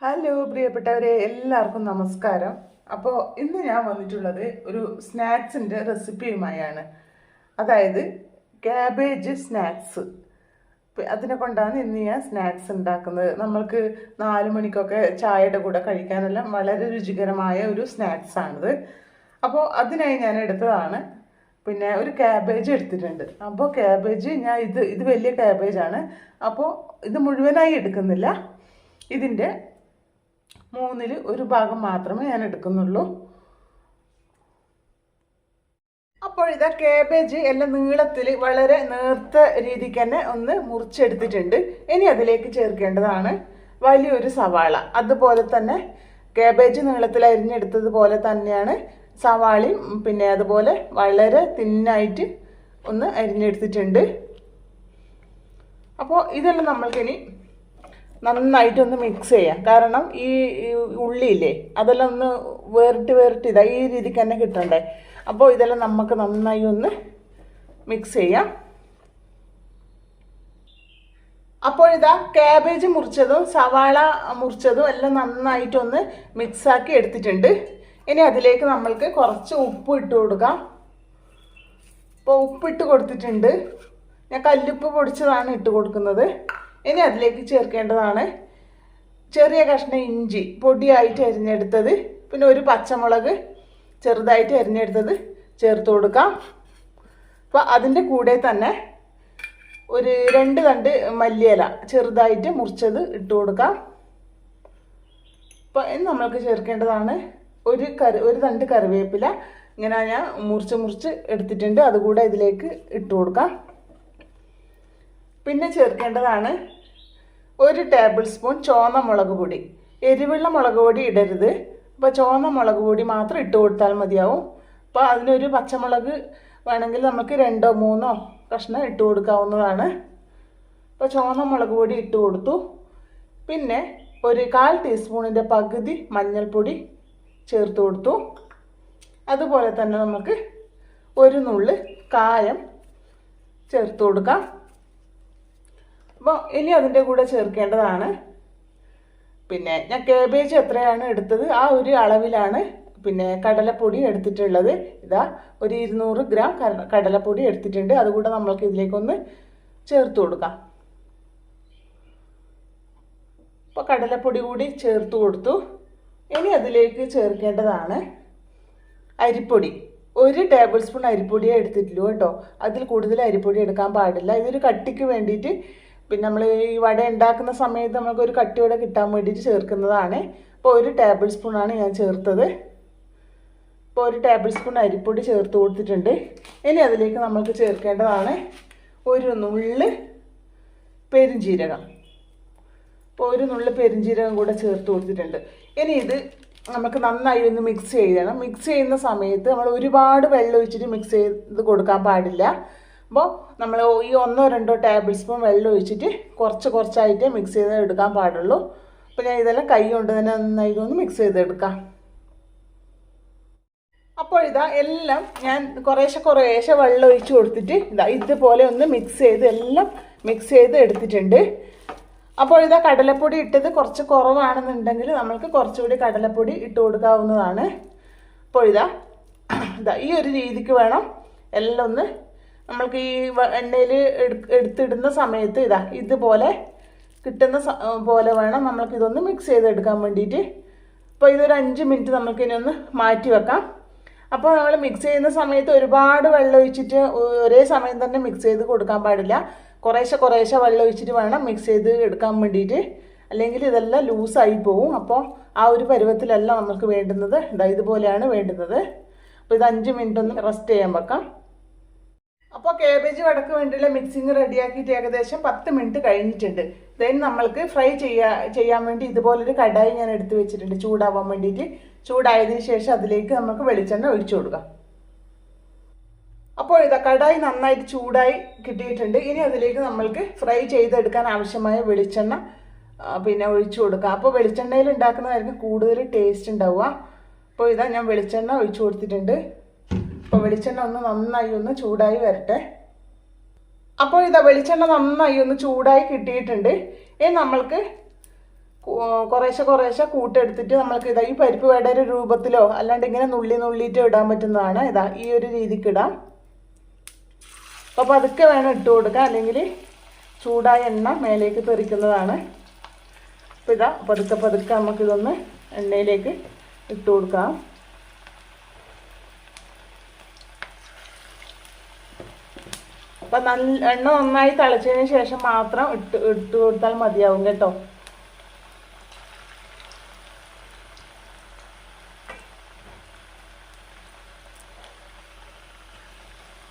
Hello പ്രിയപ്പെട്ടവരെ എല്ലാവർക്കും നമസ്കാരം. അപ്പോൾ ഇന്ന് ഞാൻ വന്നിട്ടുള്ളത് ഒരു സ്നാക്സിന്റെ റെസിപ്പിയുമായാണ്. അതായത് ക്യാബേജ് സ്നാക്സ് അതിനെ കൊണ്ടാണ് ഇന്ന് ഞാൻ സ്നാക്സ് ഉണ്ടാക്കുന്നത്. നമ്മൾക്ക് നാല് മണിക്കൊക്കെ ചായയുടെ കൂടെ കഴിക്കാനെല്ലാം വളരെ രുചികരമായ ഒരു സ്നാക്സ് ആണിത്. അപ്പോൾ അതിനായി ഞാൻ എടുത്തതാണ്. പിന്നെ ഒരു ക്യാബേജ് എടുത്തിട്ടുണ്ട്. അപ്പോൾ ക്യാബേജ് ഞാൻ ഇത് ഇത് വലിയ ക്യാബേജാണ് അപ്പോൾ ഇത് മുഴുവനായി എടുക്കുന്നില്ല. ഇതിന്റെ മൂന്നിൽ ഒരു ഭാഗം മാത്രമേ ഞാൻ എടുക്കുന്നുള്ളൂ. അപ്പോൾ ഇതാ കേബേജ് എല്ലാം നീളത്തിൽ വളരെ നേർത്ത രീതിക്ക് തന്നെ ഒന്ന് മുറിച്ചെടുത്തിട്ടുണ്ട്. ഇനി അതിലേക്ക് ചേർക്കേണ്ടതാണ് വലിയൊരു സവാള. അതുപോലെ തന്നെ കേബേജ് നീളത്തിൽ അരിഞ്ഞെടുത്തതുപോലെ തന്നെയാണ് സവാളയും പിന്നെ അതുപോലെ വളരെ തിന്നായിട്ട് ഒന്ന് അരിഞ്ഞെടുത്തിട്ടുണ്ട്. അപ്പോൾ ഇതെല്ലാം നമ്മൾക്കിനി നന്നായിട്ടൊന്ന് മിക്സ് ചെയ്യാം. കാരണം ഈ ഉള്ളിയില്ലേ അതെല്ലാം ഒന്ന് വേറിട്ട് വേറിട്ട് ഇതാ ഈ രീതിക്ക് തന്നെ കിട്ടണ്ടേ. അപ്പോൾ ഇതെല്ലാം നമുക്ക് നന്നായി ഒന്ന് മിക്സ് ചെയ്യാം. അപ്പോൾ കാബേജ് മുറിച്ചതും സവാള മുറിച്ചതും എല്ലാം നന്നായിട്ടൊന്ന് മിക്സാക്കി എടുത്തിട്ടുണ്ട്. ഇനി അതിലേക്ക് നമ്മൾക്ക് കുറച്ച് ഉപ്പ് ഇട്ട് കൊടുക്കാം. ഇപ്പോൾ ഉപ്പിട്ട് കൊടുത്തിട്ടുണ്ട്. ഞാൻ കല്ലുപ്പ് പൊടിച്ചതാണ് ഇട്ട് കൊടുക്കുന്നത്. ഇനി അതിലേക്ക് ചേർക്കേണ്ടതാണ് ചെറിയ കഷ്ണം ഇഞ്ചി പൊടിയായിട്ട് അരിഞ്ഞെടുത്തത്. പിന്നെ ഒരു പച്ചമുളക് ചെറുതായിട്ട് അരിഞ്ഞെടുത്തത് ചേർത്ത് കൊടുക്കാം. അപ്പോൾ അതിന്റെ കൂടെ തന്നെ ഒരു രണ്ട് തണ്ട് മല്ലിയില ചെറുതായിട്ട് മുറിച്ചത് ഇട്ട് കൊടുക്കാം. അപ്പോൾ ഇനി നമ്മൾക്ക് ചേർക്കേണ്ടതാണ് ഒരു കറി ഒരു തണ്ട് കറിവേപ്പില. ഇങ്ങനെ ഞാൻ മുറിച്ച് മുറിച്ച് എടുത്തിട്ടുണ്ട്. അതുകൂടെ ഇതിലേക്ക് ഇട്ട് കൊടുക്കാം. പിന്നെ ചേർക്കേണ്ടതാണ് ഒരു ടേബിൾ സ്പൂൺ ചുവന്ന മുളക് പൊടി. എരിവുള്ള മുളക് പൊടി ഇടരുത്. അപ്പോൾ ചുവന്ന മുളക് പൊടി മാത്രം ഇട്ട് കൊടുത്താൽ മതിയാവും. അപ്പോൾ അതിനൊരു പച്ചമുളക് വേണമെങ്കിൽ നമുക്ക് രണ്ടോ മൂന്നോ കഷ്ണം ഇട്ട് കൊടുക്കാവുന്നതാണ്. അപ്പോൾ ചുവന്ന മുളക് പൊടി ഇട്ട് കൊടുത്തു. പിന്നെ ഒരു കാൽ ടീസ്പൂണിന്റെ പകുതി മഞ്ഞൾപ്പൊടി ചേർത്ത് കൊടുത്തു. അതുപോലെ തന്നെ നമുക്ക് ഒരു നുള്ള് കായം ചേർത്ത് കൊടുക്കാം. അപ്പോൾ ഇനി അതിന്റെ കൂടെ ചേർക്കേണ്ടതാണ്. പിന്നെ ഞാൻ കേബേജ് എത്രയാണ് എടുത്തത്? ആ ഒരു അളവിലാണ് പിന്നെ കടലപ്പൊടി എടുത്തിട്ടുള്ളത്. ഇതാ ഒരു ഇരുന്നൂറ് ഗ്രാം കടലപ്പൊടി എടുത്തിട്ടുണ്ട്. അതുകൂടെ നമ്മൾക്ക് ഇതിലേക്കൊന്ന് ചേർത്ത് കൊടുക്കാം. അപ്പോൾ കടലപ്പൊടി കൂടി ചേർത്ത് കൊടുത്തു. ഇനി അതിലേക്ക് ചേർക്കേണ്ടതാണ് അരിപ്പൊടി. ഒരു ടേബിൾ സ്പൂൺ അരിപ്പൊടിയേ എടുത്തിട്ടുള്ളൂ കേട്ടോ. അതിൽ കൂടുതൽ അരിപ്പൊടി എടുക്കാൻ പാടില്ല. ഇതൊരു കട്ടിക്ക് വേണ്ടിയിട്ട് പിന്നെ നമ്മൾ ഈ വട ഉണ്ടാക്കുന്ന സമയത്ത് നമുക്ക് ഒരു കട്ടിയോടെ കിട്ടാൻ വേണ്ടിയിട്ട് ചേർക്കുന്നതാണ്. അപ്പോൾ ഒരു ടേബിൾ സ്പൂണാണ് ഞാൻ ചേർത്തത്. ഇപ്പോൾ ഒരു ടേബിൾ സ്പൂൺ അരിപ്പൊടി ചേർത്ത് കൊടുത്തിട്ടുണ്ട്. ഇനി അതിലേക്ക് നമുക്ക് ചേർക്കേണ്ടതാണ് ഒരു നുള്ള് പെരുംജീരകം. ഇപ്പോൾ ഒരു നുള്ള് പെരിഞ്ജീരകം കൂടെ ചേർത്ത് കൊടുത്തിട്ടുണ്ട്. ഇനി ഇത് നമുക്ക് നന്നായി ഒന്ന് മിക്സ് ചെയ്യണം. മിക്സ് ചെയ്യുന്ന സമയത്ത് നമ്മൾ ഒരുപാട് വെള്ളം ഒഴിച്ചിട്ട് മിക്സ് ചെയ്ത് കൊടുക്കാൻ പാടില്ല. അപ്പോൾ നമ്മൾ ഈ ഒന്നോ രണ്ടോ ടേബിൾ സ്പൂൺ വെള്ളം ഒഴിച്ചിട്ട് കുറച്ച് കുറച്ചായിട്ടേ മിക്സ് ചെയ്ത് എടുക്കാൻ പാടുള്ളൂ. അപ്പോൾ ഞാൻ ഇതെല്ലാം കൈ കൊണ്ട് തന്നെ നന്നായിട്ട് ഒന്ന് മിക്സ് ചെയ്തെടുക്കാം അപ്പോൾ ഇതാ എല്ലാം ഞാൻ കുറേശ്ശെ കുറേശ്ശെ വെള്ളം ഒഴിച്ച് കൊടുത്തിട്ട് ഇതാ ഇതുപോലെ ഒന്ന് മിക്സ് ചെയ്ത് എല്ലാം മിക്സ് ചെയ്ത് എടുത്തിട്ടുണ്ട്. അപ്പോൾ ഇതാ കടലപ്പൊടി ഇട്ടത് കുറച്ച് കുറവാണെന്നുണ്ടെങ്കിൽ നമ്മൾക്ക് കുറച്ചുകൂടി കടലപ്പൊടി ഇട്ട് കൊടുക്കാവുന്നതാണ്. അപ്പോൾ ഇതാ ഇതാ ഈ ഒരു രീതിക്ക് വേണം എല്ലാം ഒന്ന് നമ്മൾക്ക് ഈ എണ്ണയിൽ എടുത്തിടുന്ന സമയത്ത് ഇതാ ഇതുപോലെ കിട്ടുന്ന പോലെ വേണം നമ്മൾക്ക് ഇതൊന്ന് മിക്സ് ചെയ്തെടുക്കാൻ വേണ്ടിയിട്ട്. അപ്പോൾ ഇതൊരു അഞ്ച് മിനിറ്റ് നമുക്ക് ഇനി ഒന്ന് മാറ്റി വെക്കാം. അപ്പോൾ നമ്മൾ മിക്സ് ചെയ്യുന്ന സമയത്ത് ഒരുപാട് വെള്ളം ഒഴിച്ചിട്ട് ഒരേ സമയം തന്നെ മിക്സ് ചെയ്ത് കൊടുക്കാൻ പാടില്ല. കുറേശ്ശെ കുറേശ്ശെ വെള്ളം ഒഴിച്ചിട്ട് വേണം മിക്സ് ചെയ്ത് എടുക്കാൻ വേണ്ടിയിട്ട്. അല്ലെങ്കിൽ ഇതെല്ലാം ലൂസായി പോവും. അപ്പോൾ ആ ഒരു പരുവത്തിലല്ല നമുക്ക് വേണ്ടുന്നത്. ഇതാ ഇതുപോലെയാണ് വേണ്ടുന്നത്. അപ്പോൾ ഇത് അഞ്ച് മിനിറ്റ് ഒന്ന് റെസ്റ്റ് ചെയ്യാൻ വെക്കാം. കേബേജ് വടക്ക് വേണ്ടിയുള്ള മിക്സിങ് റെഡിയാക്കിയിട്ട് ഏകദേശം പത്ത് മിനിറ്റ് കഴിഞ്ഞിട്ടുണ്ട്. ദെൻ നമ്മൾക്ക് ഫ്രൈ ചെയ്യാ ചെയ്യാൻ വേണ്ടി ഇതുപോലൊരു കടായി ഞാൻ എടുത്ത് വെച്ചിട്ടുണ്ട്. ചൂടാവാൻ വേണ്ടിയിട്ട്. ചൂടായതിനു ശേഷം അതിലേക്ക് നമുക്ക് വെളിച്ചെണ്ണ ഒഴിച്ചു കൊടുക്കാം. അപ്പോൾ ഇതാ കടായി നന്നായിട്ട് ചൂടായി കിട്ടിയിട്ടുണ്ട്. ഇനി അതിലേക്ക് നമ്മൾക്ക് ഫ്രൈ ചെയ്തെടുക്കാൻ ആവശ്യമായ വെളിച്ചെണ്ണ പിന്നെ ഒഴിച്ചു കൊടുക്കുക അപ്പോൾ വെളിച്ചെണ്ണയിൽ ഉണ്ടാക്കുന്നതായിരിക്കും കൂടുതൽ ടേസ്റ്റ് ഉണ്ടാവുക. അപ്പോൾ ഇതാ ഞാൻ വെളിച്ചെണ്ണ ഒഴിച്ചു കൊടുത്തിട്ടുണ്ട്. അപ്പോൾ വെളിച്ചെണ്ണ ഒന്ന് നന്നായി ഒന്ന് ചൂടായി വരട്ടെ. അപ്പോൾ ഇതാ വെളിച്ചെണ്ണ നന്നായി ഒന്ന് ചൂടായി കിട്ടിയിട്ടുണ്ട്. ഇനി നമ്മൾക്ക് കുറേശ്ശെ കുറേശ്ശെ കൂട്ടെടുത്തിട്ട് നമ്മൾക്ക് ഇതാ ഈ പരിപ്പ് വേട ഒരു രൂപത്തിലോ അല്ലാണ്ട് ഇങ്ങനെ നുള്ളി നുള്ളിയിട്ട് ഇടാൻ പറ്റുന്നതാണ്. ഇതാ ഈ ഒരു രീതിക്ക് ഇടാം. അപ്പോൾ പതുക്കെ വേണം ഇട്ട് കൊടുക്കുക അല്ലെങ്കിൽ ചൂടായ എണ്ണ മേലേക്ക് തെറിക്കുന്നതാണ്. അപ്പോൾ ഇതാ പതുക്കെ പതുക്കെ നമുക്കിതൊന്ന് എണ്ണയിലേക്ക് ഇട്ട് കൊടുക്കാം. അപ്പം നല്ല എണ്ണ നന്നായി തിളച്ചതിന് ശേഷം മാത്രം ഇട്ട് ഇട്ട് കൊടുത്താൽ മതിയാവും കേട്ടോ.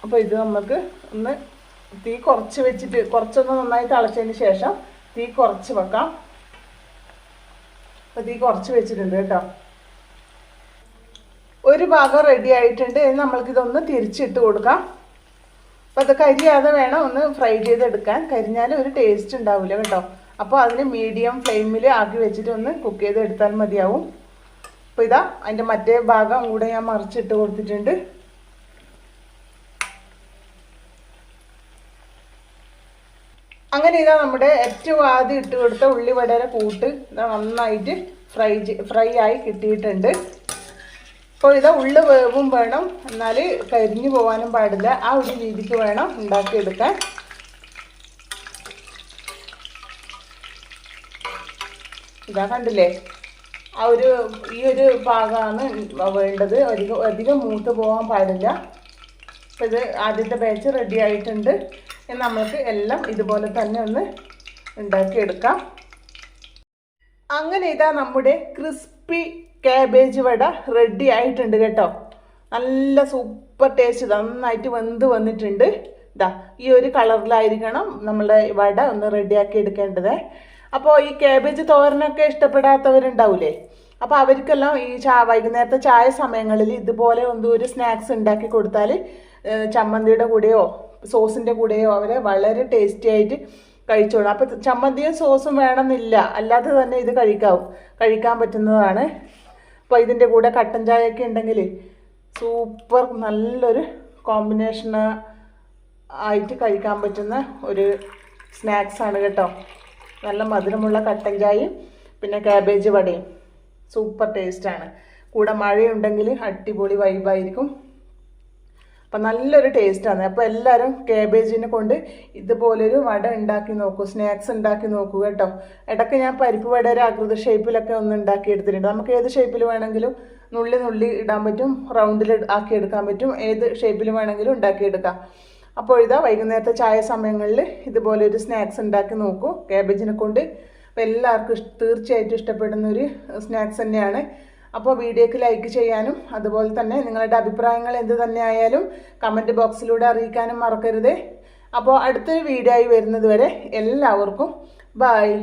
അപ്പോൾ ഇത് നമുക്ക് ഒന്ന് തീ കുറച്ച് വെച്ചിട്ട് കുറച്ചൊന്ന് നന്നായി തിളച്ചതിന് ശേഷം തീ കുറച്ച് വെക്കാം. അപ്പോൾ തീ കുറച്ച് വെച്ചിട്ടുണ്ട് കേട്ടോ. ഒരു ഭാഗം റെഡി ആയിട്ടുണ്ട്. നമ്മൾക്ക് ഇതൊന്ന് തിരിച്ചിട്ട് കൊടുക്കാം. അപ്പോൾ അത് കരിയാതെ വേണം ഒന്ന് ഫ്രൈ ചെയ്തെടുക്കാൻ. കരിഞ്ഞാൽ ഒരു ടേസ്റ്റ് ഉണ്ടാവില്ല കേട്ടോ. അപ്പോൾ അതിന് മീഡിയം ഫ്ലെയിമിൽ ആക്കി വെച്ചിട്ട് ഒന്ന് കുക്ക് ചെയ്തെടുത്താൽ മതിയാവും. അപ്പോൾ ഇതാ അതിന്റെ മറ്റേ ഭാഗം കൂടെ ഞാൻ മറിച്ചിട്ട് കൊടുത്തിട്ടുണ്ട്. അങ്ങനെ ഇതാ നമ്മുടെ ഏറ്റവും ആദ്യം ഇട്ട് കൊടുത്ത ഉള്ളിവടയുടെ കൂട്ട് നന്നായിട്ട് ഫ്രൈ ഫ്രൈ ആയി കിട്ടിയിട്ടുണ്ട്. അപ്പോൾ ഇത് ഉള്ളു വേവും വേണം. എന്നാൽ കരിഞ്ഞു പോകാനും പാടില്ല. ആ ഒരു രീതിക്ക് വേണം ഉണ്ടാക്കിയെടുക്കാൻ. ഇതാ കണ്ടില്ലേ? ആ ഒരു ഈ ഒരു ഭാഗമാണ് വേണ്ടത്. അധികം അധികം മൂത്ത് പോകാൻ പാടില്ല. അപ്പോൾ ഇത് ആദ്യത്തെ ബാച്ച് റെഡി ആയിട്ടുണ്ട്. നമ്മൾക്ക് എല്ലാം ഇതുപോലെ തന്നെ ഒന്ന് ഉണ്ടാക്കിയെടുക്കാം. അങ്ങനെ ഇതാ നമ്മുടെ ക്രിസ്പി കാബേജ് വട റെഡി ആയിട്ടുണ്ട് കേട്ടോ. നല്ല സൂപ്പർ ടേസ്റ്റ് നന്നായിട്ട് വെന്ത് വന്നിട്ടുണ്ട്. ഇതാ ഈ ഒരു കളറിലായിരിക്കണം നമ്മളുടെ വട ഒന്ന് റെഡിയാക്കി എടുക്കേണ്ടത്. അപ്പോൾ ഈ കാബേജ് തോരനൊക്കെ ഇഷ്ടപ്പെടാത്തവരുണ്ടാവൂലേ? അപ്പോൾ അവർക്കെല്ലാം ഈ ചാ വൈകുന്നേരത്തെ ചായ സമയങ്ങളിൽ ഇതുപോലെ എന്തോ ഒരു സ്നാക്സ് ഉണ്ടാക്കി കൊടുത്താൽ ചമ്മന്തിയുടെ കൂടെയോ സോസിന്റെ കൂടെയോ അവരെ വളരെ ടേസ്റ്റി ആയിട്ട് കഴിച്ചോളും. അപ്പോൾ ചമ്മന്തിയും സോസും വേണമെന്നില്ല. അല്ലാതെ തന്നെ ഇത് കഴിക്കാവും. കഴിക്കാൻ പറ്റുന്നതാണ്. അപ്പോൾ ഇതിന്റെ കൂടെ കട്ടൻ ചായയൊക്കെ ഉണ്ടെങ്കിൽ സൂപ്പർ നല്ലൊരു കോമ്പിനേഷൻ ആയിട്ട് കഴിക്കാൻ പറ്റുന്ന ഒരു സ്നാക്സാണ് കേട്ടോ. നല്ല മധുരമുള്ള കട്ടൻ ചായയും പിന്നെ ക്യാബേജ് വടയും. സൂപ്പർ ടേസ്റ്റാണ് കൂടെ മഴയുണ്ടെങ്കിൽ അടിപൊളി വൈബായിരിക്കും അപ്പം നല്ലൊരു ടേസ്റ്റാണ് അപ്പോൾ എല്ലാവരും കാബേജിനെ കൊണ്ട് ഇതുപോലൊരു വട ഉണ്ടാക്കി നോക്കൂ സ്നാക്സ് ഉണ്ടാക്കി നോക്കൂ കേട്ടോ. ഇടയ്ക്ക് ഞാൻ പരിപ്പ് വട ഒരു ആകൃതി ഷേപ്പിലൊക്കെ ഒന്ന് ഉണ്ടാക്കി എടുത്തിട്ടുണ്ട്. നമുക്ക് ഏത് ഷേപ്പിൽ വേണമെങ്കിലും നുള്ളി നുള്ളി ഇടാൻ പറ്റും റൗണ്ടിൽ ആക്കി എടുക്കാൻ പറ്റും ഏത് ഷേപ്പിൽ വേണമെങ്കിലും ഉണ്ടാക്കിയെടുക്കാം അപ്പോൾ ഇതാ വൈകുന്നേരത്തെ ചായ സമയങ്ങളിൽ ഇതുപോലൊരു സ്നാക്സ് ഉണ്ടാക്കി നോക്കൂ കാബേജിനെ കൊണ്ട്. അപ്പോൾ എല്ലാവർക്കും തീർച്ചയായിട്ടും ഇഷ്ടപ്പെടുന്ന ഒരു സ്നാക്സ് തന്നെയാണ്. അപ്പോൾ വീഡിയോക്ക് ലൈക്ക് ചെയ്യാനും അതുപോലെ തന്നെ നിങ്ങളുടെ അഭിപ്രായങ്ങൾ എന്ത് തന്നെ ആയാലും കമന്റ് ബോക്സിലൂടെ അറിയിക്കാനും മറക്കരുത്. അപ്പോൾ അടുത്തൊരു വീഡിയോ ആയി വരുന്നത് വരെ എല്ലാവർക്കും ബായ്